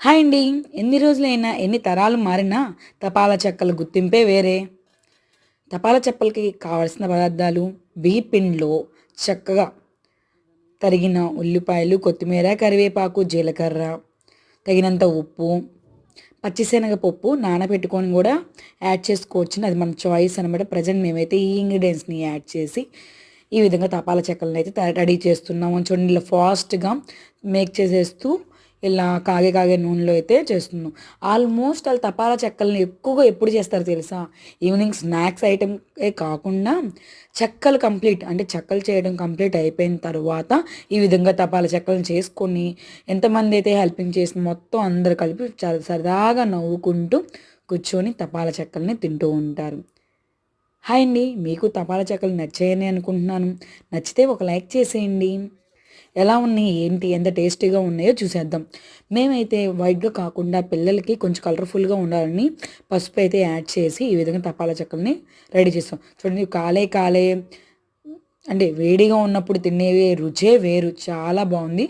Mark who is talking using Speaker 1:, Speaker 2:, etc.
Speaker 1: Hi అండి. ఎన్ని రోజులైనా ఎన్ని తరాలు మారినా తపాలా చెక్కల గుర్తింపే వేరే. తపాలా చెక్కలకి కావలసిన పదార్థాలు బియ్య పిండిలో చక్కగా తరిగిన ఉల్లిపాయలు కొత్తిమీర కరివేపాకు జీలకర్ర తగినంత ఉప్పు పచ్చిశనగపప్పు నానబెట్టుకొని కూడా యాడ్ చేసుకోవచ్చు అది మన చాయిస్ అనమాట ప్రజెంట్ మేమైతే ఈ ఇంగ్రీడియంట్స్ని యాడ్ చేసి ఈ విధంగా తపాలా చెక్కలను అయితే రెడీ చేస్తున్నాము. చూడండి ఇలా ఫాస్ట్గా మేక్ చేసేస్తూ ఇలా కాగే కాగే నూనెలో అయితే చేస్తున్నాం. ఆల్మోస్ట్ వాళ్ళు తపాలా చెక్కలను ఎక్కువగా ఎప్పుడు చేస్తారు తెలుసా? ఈవినింగ్ స్నాక్స్ ఐటెంే కాకుండా చెక్కలు కంప్లీట్ అంటే చెక్కలు చేయడం కంప్లీట్ అయిపోయిన తర్వాత ఈ విధంగా తపాలా చెక్కలను చేసుకొని ఎంతమంది అయితే హెల్పింగ్ చేసి మొత్తం అందరు కలిపి చాలా సరదాగా నవ్వుకుంటూ కూర్చొని తపాలా చెక్కల్ని తింటూ ఉంటారు. హాయ్ అండి మీకు తపాలా చెక్కలు నచ్చాయని అనుకుంటున్నాను. నచ్చితే ఒక లైక్ చేసేయండి. ఎలా ఉన్నాయి ఏంటి ఎంత టేస్టీగా ఉన్నాయో చూసేద్దాం. మేమైతే వైట్గా కాకుండా పిల్లలకి కొంచెం కలర్ఫుల్గా ఉండాలని పసుపు అయితే యాడ్ చేసి ఈ విధంగా తపాలా చెక్కల్ని రెడీ చేస్తాం. చూడండి కాలే కాలే. అంటే వేడిగా ఉన్నప్పుడు తినేవి రుచే వేరు. చాలా బాగుంది.